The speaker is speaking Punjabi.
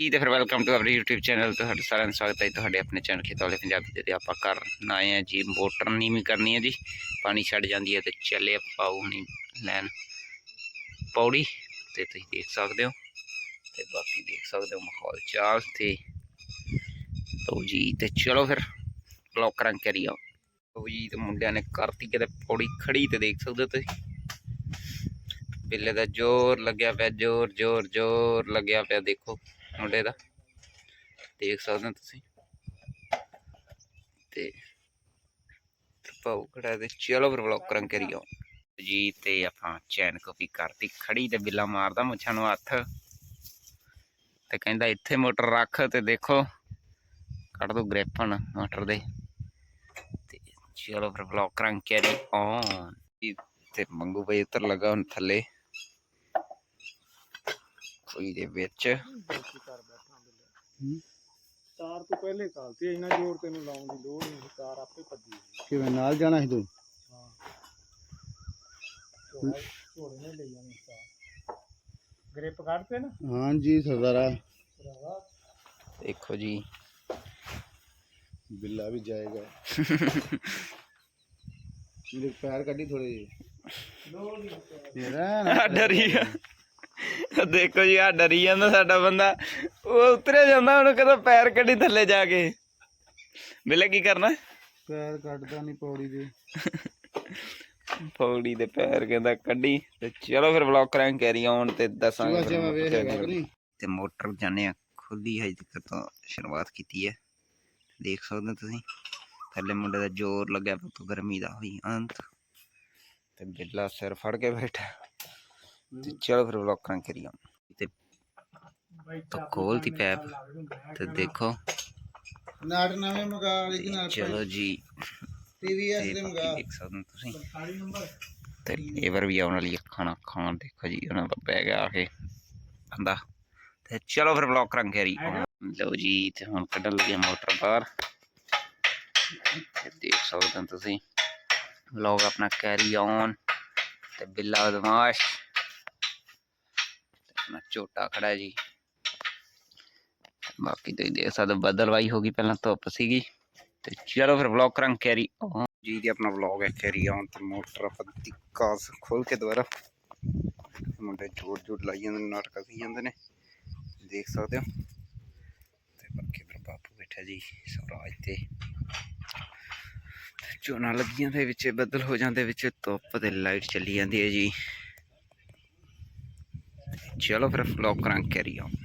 ਜੀ ਤੇ ਫਿਰ welcome to our YouTube channel ਤੁਹਾਡਾ ਸਾਰਿਆਂ ਦਾ ਸਵਾਗਤ ਹੈ ਤੁਹਾਡੇ ਆਪਣੇ ਚੈਨਲ ਖੇਤੋਲੇ ਪੰਜਾਬੀ ਦੇ ਤੇ ਆਪਾਂ ਕਰਨ ਆਏ ਆ ਜੀ, ਮੋਟਰ ਨੀਵੀਂ ਕਰਨੀ ਹੈ ਜੀ। ਪਾਣੀ ਛੱਡ ਜਾਂਦੀ ਹੈ ਤੇ ਚੱਲੇ ਆਪਾਂ ਉਹ ਲੈਣ ਪੌੜੀ ਤੇ ਤੁਸੀਂ ਦੇਖ ਸਕਦੇ ਹੋ। ਤੇ ਬਾਕੀ ਦੇਖ ਸਕਦੇ ਹੋ ਮਾਹੌਲ ਚਾਲ ਤੇ। ਤੋ ਜੀ, ਤੇ ਚਲੋ ਫਿਰ ਬਲੌਕ ਕਰਾਂ ਕਰੀ ਆਓ ਤੋ ਜੀ, ਤੇ ਮੁੰਡਿਆਂ ਨੇ ਕਰਤੀ ਕਿਤੇ ਪੌੜੀ ਖੜੀ ਤੇ ਦੇਖ ਸਕਦੇ ਹੋ ਤੁਸੀਂ। ਬਿੱਲੇ ਦਾ ਜ਼ੋਰ ਲੱਗਿਆ ਪਿਆ, ਜ਼ੋਰ ਜ਼ੋਰ ਜ਼ੋਰ ਲੱਗਿਆ ਪਿਆ, ਦੇਖੋ। ਮੁੰਡੇ ਦਾ। ਦੇਖ ਸਕਦੇ ਹੋ ਤੁਸੀਂ। ਤੇ ਪਾਉ ਖੜਾ ਤੇ ਚਲੋ ਫਿਰ ਬਲੌਕ ਕਰਾਂ ਕਰੀਓ। ਜੀ, ਤੇ ਆਪਾਂ ਚੈਨ ਕਾਪੀ ਕਰਤੀ। ਖੜੀ ਤੇ ਬਿੱਲਾ ਮਾਰਦਾ ਮੁੱਛਾਂ ਨੂੰ ਹੱਥ। ਤੇ ਕਹਿੰਦਾ, ਇੱਥੇ ਮੋਟਰ ਰੱਖ ਤੇ ਦੇਖੋ। ਕੱਢ ਦੋ ਗ੍ਰਿਪਨ ਮੋਟਰ ਦੇ। ਤੇ ਚਲੋ ਫਿਰ ਬਲੌਕ ਕਰਾਂ ਕਰੀ ਔਨ ਤੇ ਮੰਗੂ ਭਾਈ ਉਤਰ ਲੱਗਾ ਹੁਣ ਥੱਲੇ। ਕੋਈ ਦੇ ਵਿੱਚ। ਬੇਇੱਜ਼ਤੀ ਕਰ ਬੈਠਾ ਬਿੱਲੇ ਤਾਰ ਤੋਂ ਪਹਿਲੇ ਕਾਲਤੀ ਇੰਨਾ ਜ਼ੋਰ ਤੈਨੂੰ ਲਾਉਣ ਦੀ ਲੋੜ ਨਹੀਂ ਤਾਰ ਆਪੇ ਭੱਜੀ। ਕਿਵੇਂ ਨਾਲ ਜਾਣਾ ਸੀ ਤੂੰ? ਹਾਂ। ਝੋਲੇ ਨੇ ਲਈ ਜਾਣੀ ਤਾਰ। ਗ੍ਰਿਪ ਕੱਢਤੇ ਨਾ? ਹਾਂਜੀ ਸਰਦਾਰਾ। ਦੇਖੋ ਜੀ। ਬਿੱਲਾ ਵੀ ਜਾਏਗਾ। ਮੇਰੇ ਪੈਰ ਕੱਢੀ ਥੋੜੇ ਜਿਹੇ। ਡਰੀ ਆ। ਦੇਖੋ ਜੀ ਆ ਡਰੀ ਜਾਂਦਾ ਸਾਡਾ ਬੰਦਾ। ਉਹ ਉਤਰਿਆ ਜਾਂਦਾ ਉਹਨੂੰ ਕਦੋਂ ਪੈਰ ਕੱਢੀ ਥੱਲੇ ਜਾ ਕੇ। ਬਿੱਲੇ ਕੀ ਕਰਨਾ? ਪੈਰ ਕੱਢਦਾ ਨਹੀਂ ਪੌੜੀ ਦੇ ਪੌੜੀ ਦੇ ਪੈਰ ਕਹਿੰਦਾ ਕੱਢੀ ਤੇ ਚਲੋ ਫਿਰ ਬਲੌਕ ਕਰਾਂ ਕੈਰੀ ਆਨ ਤੇ ਦੱਸਾਂਗੇ ਤੇ। ਮੋਟਰ ਜਾਣੇ ਆ ਖੁੱਲੀ ਹੈ ਜਿੱਕ ਤੋਂ ਸ਼ੁਰੂਆਤ ਕੀਤੀ ਹੈ। ਦੇਖ ਸਕਦੇ ਹੋ ਤੁਸੀਂ ਥੱਲੇ ਮੁੰਡੇ ਦਾ ਜ਼ੋਰ ਲੱਗਿਆ ਪਿਆ ਤੋਂ ਗਰਮੀ ਦਾ ਹੋਈ ਅੰਤ। ਤੇ ਬਿੱਲਾ ਸਿਰ ਫੜ ਕੇ ਬੈਠਾ। ਤੇ ਚਲੋ ਫਿਰ ਬਲੌਕ ਕਰਾਂ ਕਰੀ ਆਨ ਤੇ ਖੋਲਤੀ ਪੈਪ ਤੇ ਦੇਖੋ। ਨਾਟ ਨਵੇਂ ਮਗਾ ਲਈ ਨਾਲ ਚਲੋ ਜੀ। ਟੀਵੀਐਸ ਤੇ ਦੇ ਮਗਾ। ਦੇਖ ਸਕਦੇ ਤੁਸੀਂ। 45 ਨੰਬਰ ਤੇ ਲੇਬਰ ਵੀ ਆਉਣ ਵਾਲੀ ਖਾਣਾ ਖਾਣ ਦੇਖੋ ਜੀ ਉਹਨਾਂ ਦਾ ਪੈ ਗਿਆ ਆ ਕੇ ਬੰਦਾ ਤੇ ਚਲੋ ਫਿਰ ਬਲੌਕ ਕਰਾਂ ਕਰੀ ਲਓ ਜੀ ਤੇ ਹੁਣ ਕੱਢਣ ਲੱਗੇ ਮੋਟਰ ਬਾਹਰ। ਤੇ ਦੇਖ ਸਕਦੇ ਹੋ ਤੁਸੀਂ। ਵਲੌਗ ਆਪਣਾ ਕੈਰੀ ਔਨ ਤੇ ਬਿੱਲਾ ਬਦਮਾਸ਼। ਆਪਣਾ ਝੋਟਾ ਖੜਾ ਜੀ। ਬਾਕੀ ਤੁਸੀਂ ਦੇਖ ਸਕਦੇ ਹੋ ਹੋ ਗਈ ਪਹਿਲਾਂ ਧੁੱਪ ਸੀਗੀ। ਤੇ ਚਲੋ ਫਿਰ ਵਲੌਗ ਕਰਾਂ ਕੈਰੀ ਜੀ ਦੀ ਆਪਣਾ ਵਲੌਗ ਹੈ ਕੈਰੀ ਔਨ ਤੇ ਮੋਟਰ ਆਪਾਂ ਕਾਸ ਖੋਲ ਕੇ ਦੁਬਾਰਾ। ਮੁੰਡੇ ਜੋੜ ਜੋੜ ਲਾਈ ਜਾਂਦੇ ਨੇ, ਨਾਟਕ ਕਰੀ ਜਾਂਦੇ ਨੇ। ਦੇਖ ਸਕਦੇ ਹੋ। ਤੇ ਬਾਕੀ ਫਿਰ ਬਾਪੂ ਬੈਠਾ ਜੀ, ਸਵਰਾਜ ਤੇ। ਤੇ ਝੋਨਾ ਲੱਗੀਆਂ ਦੇ ਵਿੱਚ, ਬੱਦਲ ਹੋ ਜਾਂਦੇ ਵਿੱਚ, ਧੁੱਪ ਤੇ ਲਾਈਟ ਚੱਲੀ ਜਾਂਦੀ ਹੈ ਜੀ। ਚਲੋ ਫਿਰ ਵਲੌਗ ਕਰਾਂ ਕੈਰੀ ਔਨ